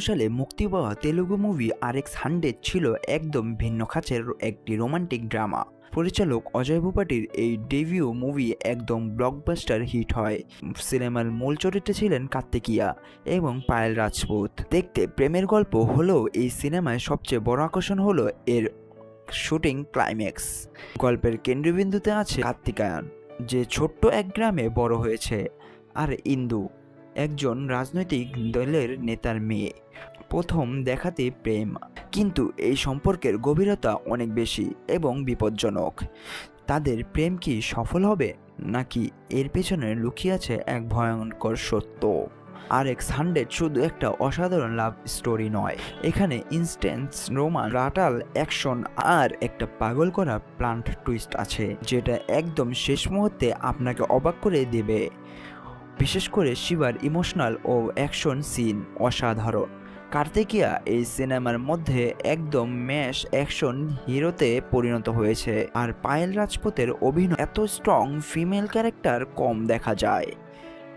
সালে মুক্তি পাওয়া Telugu movie R X hundred ছিল একদম ভিন্ন খাঁচের একটি রোমান্টিক ড্রামা পরিচালক অজয় ভূপাটির এই ডেবিউ মুভি একদম ব্লকবাস্টার হিট হয়। সিনেমার মূল চরিত্রে ছিলেন কার্তিকিয়া এবং পায়েল রাজপুত। দেখতে প্রেমের গল্প হলেও এই সিনেমায় সবচেয়ে বড় আকর্ষণ হলো এর শুটিং ক্লাইম্যাক্স গল্পের কেন্দ্রবিন্দুতে আছে কার্তিকায়ন, যে ছোট্ট এক গ্রামে বড় হয়েছে, আর ইন্দু। একজন রাজনৈতিক দলের নেতার মেয়ে। প্রথম দেখাতে প্রেম, কিন্তু এই সম্পর্কের গভীরতা অনেক বেশি এবং বিপজ্জনক। তাদের প্রেম কি সফল হবে, নাকি এর পেছনে লুকিয়ে আছে এক ভয়ঙ্কর সত্য? আর এক্স হান্ড্রেড শুধু একটা অসাধারণ লাভ স্টোরি নয়, এখানে ইনস্ট্যান্স, রোমান, রাটাল, অ্যাকশন আর একটা পাগল করা প্লান্ট টুইস্ট আছে, যেটা একদম শেষ মুহূর্তে আপনাকে অবাক করে দেবে। বিশেষ করে শিবার ইমোশনাল ও অ্যাকশন সিন অসাধারণ। কার্তিকিয়া এই সিনেমার মধ্যে একদম ম্যাশ অ্যাকশন হিরোতে পরিণত হয়েছে, আর পায়েল রাজপুতের অভিনয় এত স্ট্রং ফিমেল ক্যারেক্টার কম দেখা যায়।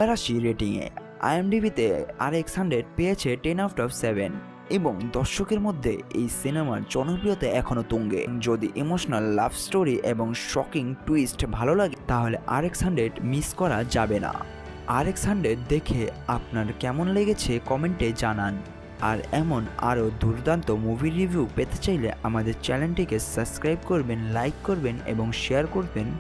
রাশি রেটিংয়ে আইএমডিবিতে আর এক্স হান্ড্রেড পেয়েছে টেন আউট অফ সেভেন, এবং দর্শকের মধ্যে এই সিনেমার জনপ্রিয়তা এখনও তুঙ্গে। যদি ইমোশনাল লাভ স্টোরি এবং শকিং টুইস্ট ভালো লাগে, তাহলে আর এক্স হান্ড্রেড মিস করা যাবে না। আর সানডে দেখে আপনার কেমন লেগেছে কমেন্টে জানান। আর এমন আরও দুর্দান্ত মুভি রিভিউ পেতে চাইলে আমাদের চ্যানেলটিকে সাবস্ক্রাইব করবেন লাইক করবেন এবং শেয়ার করবেন।